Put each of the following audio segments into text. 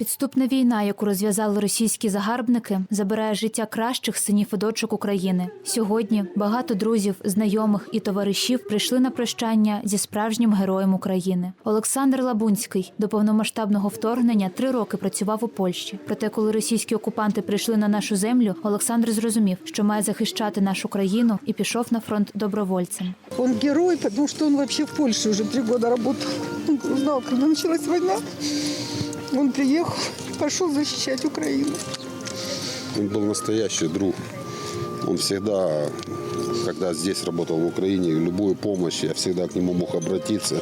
Підступна війна, яку розв'язали російські загарбники, забирає життя кращих синів і дочок України. Сьогодні багато друзів, знайомих і товаришів прийшли на прощання зі справжнім героєм України. Олександр Лабунський до повномасштабного вторгнення три роки працював у Польщі. Проте, коли російські окупанти прийшли на нашу землю, Олександр зрозумів, що має захищати нашу країну і пішов на фронт добровольцем. Он герой, потому что он вообще в Польше уже три года работал. Он узнал, когда началась война. Он приехал, пошел защищать Украину. Он был настоящий друг. Он всегда, когда здесь работал в Украине, любую помощь, я всегда к нему мог обратиться.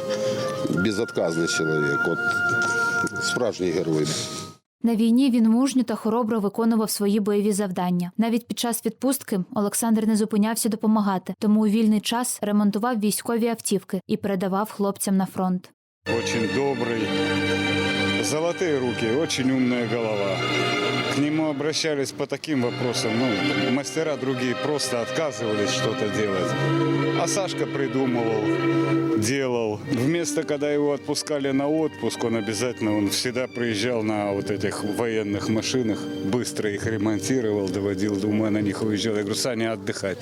Безотказный человек. Вот справжній герой. На війні він мужньо та хоробро виконував свої бойові завдання. Навіть під час відпустки Олександр не зупинявся допомагати, тому у вільний час ремонтував військові автівки і передавав хлопцям на фронт. Очень добрый, золотые руки, очень умная голова. К нему обращались по таким вопросам. Ну, мастера другие просто отказывались что-то делать. А Сашка придумывал, делал. Вместо, когда его отпускали на отпуск, он обязательно, он всегда приезжал на вот этих военных машинах, быстро их ремонтировал, доводил, думаю, на них уезжал. Я говорю, Саня, отдыхать.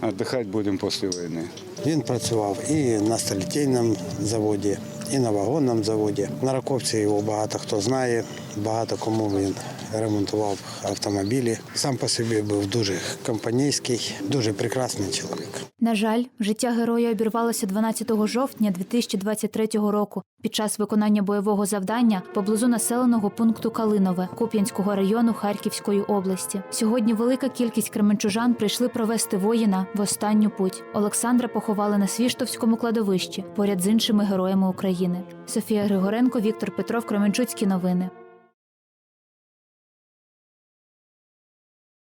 Отдыхать будем после войны. Він працював і на столітейному заводі, І на вагонному заводі. На Раковці його багато хто знає, багато кому він ремонтував автомобілі. Сам по собі був дуже компанійський, дуже прекрасний чоловік. На жаль, життя героя обірвалося 12 жовтня 2023 року під час виконання бойового завдання поблизу населеного пункту Калинове Куп'янського району Харківської області. Сьогодні велика кількість кременчужан прийшли провести воїна в останню путь. Олександра поховали на Свіштовському кладовищі поряд з іншими героями України. Софія Григоренко, Віктор Петров, Кременчуцькі новини.